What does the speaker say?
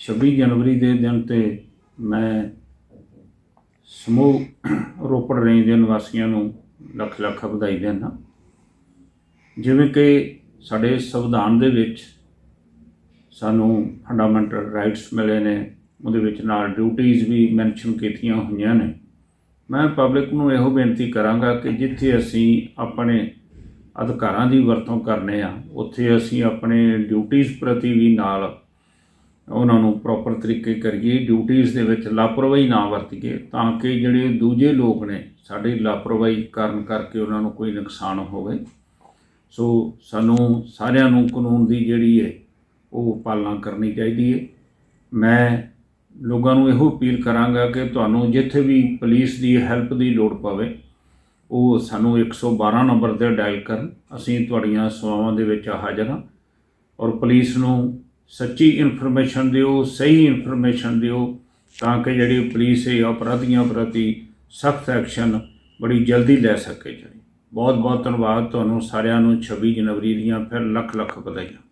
26 ਜਨਵਰੀ ਦੇ ਦਿਨ ਤੇ ਮੈਂ ਸਮੂਹ ਰੋਪੜ ਰੇਂਜ ਦੇ ਨਿਵਾਸੀਆਂ ਨੂੰ ਲੱਖ ਲੱਖ ਵਧਾਈ ਦਿੰਦਾ। ਜਿਵੇਂ ਕਿ ਸਾਡੇ ਸੰਵਿਧਾਨ ਦੇ ਵਿੱਚ ਸਾਨੂੰ ਫੰਡਾਮੈਂਟਲ ਰਾਈਟਸ ਮਿਲੇ ਨੇ, ਉਹਦੇ ਵਿੱਚ ਨਾਲ ਡਿਊਟੀਆਂ ਵੀ ਮੈਂਸ਼ਨ ਕੀਤੀਆਂ ਹੋਈਆਂ ਨੇ। ਮੈਂ ਪਬਲਿਕ ਨੂੰ ਇਹੋ ਬੇਨਤੀ ਕਰਾਂਗਾ ਕਿ ਜਿੱਥੇ ਅਸੀਂ ਆਪਣੇ ਅਧਿਕਾਰਾਂ ਦੀ ਵਰਤੋਂ ਕਰਨੇ ਆ, ਉੱਥੇ ਅਸੀਂ ਆਪਣੇ ਡਿਊਟੀਆਂ ਪ੍ਰਤੀ ਵੀ ਨਾਲ ਉਹਨਾਂ ਨੂੰ ਪ੍ਰੋਪਰ ਤਰੀਕੇ ਕਰੀਏ ਡਿਊਟੀਆਂ ਦੇ ਵਿੱਚ ਲਾਪਰਵਾਹੀ ਨਾ ਵਰਤੀਏ, ਤਾਂ ਕਿ ਜਿਹੜੇ ਦੂਜੇ ਲੋਕ ਨੇ ਸਾਡੀ ਲਾਪਰਵਾਹੀ ਕਾਰਨ ਕਰਕੇ ਉਹਨਾਂ ਨੂੰ ਕੋਈ ਨੁਕਸਾਨ ਹੋਵੇ। ਸੋ ਸਾਨੂੰ ਸਾਰਿਆਂ ਨੂੰ ਕਾਨੂੰਨ ਦੀ ਜਿਹੜੀ ਹੈ, ਉਹ ਪਾਲਣਾ ਕਰਨੀ ਚਾਹੀਦੀ ਹੈ। ਮੈਂ ਲੋਕਾਂ ਨੂੰ ਇਹੋ ਅਪੀਲ ਕਰਾਂਗਾ ਕਿ ਤੁਹਾਨੂੰ ਜਿੱਥੇ ਵੀ ਪੁਲਿਸ ਦੀ ਹੈਲਪ ਦੀ ਲੋੜ ਪਵੇ, ਉਹ ਸਾਨੂੰ 112 ਨੰਬਰ ਤੇ ਡਾਇਲ ਕਰਨ। ਅਸੀਂ ਤੁਹਾਡੀਆਂ ਸੇਵਾਵਾਂ ਦੇ ਵਿੱਚ ਹਾਜ਼ਰ ਹਾਂ ਔਰ ਪੁਲਿਸ ਨੂੰ ਸੱਚੀ ਇਨਫੋਰਮੇਸ਼ਨ ਦਿਓ, ਸਹੀ ਇਨਫੋਰਮੇਸ਼ਨ ਦਿਓ, ਤਾਂ ਕਿ ਜਿਹੜੀ ਪੁਲਿਸ ਹੈ, ਅਪਰਾਧੀਆਂ ਪ੍ਰਤੀ ਸਖਤ ਐਕਸ਼ਨ ਬੜੀ ਜਲਦੀ ਲੈ ਸਕੇ ਜੀ ਬਹੁਤ ਬਹੁਤ ਧੰਨਵਾਦ ਤੁਹਾਨੂੰ ਸਾਰਿਆਂ ਨੂੰ 26 ਜਨਵਰੀ ਦੀਆਂ ਫਿਰ ਲੱਖ ਲੱਖ ਵਧਾਈਆਂ।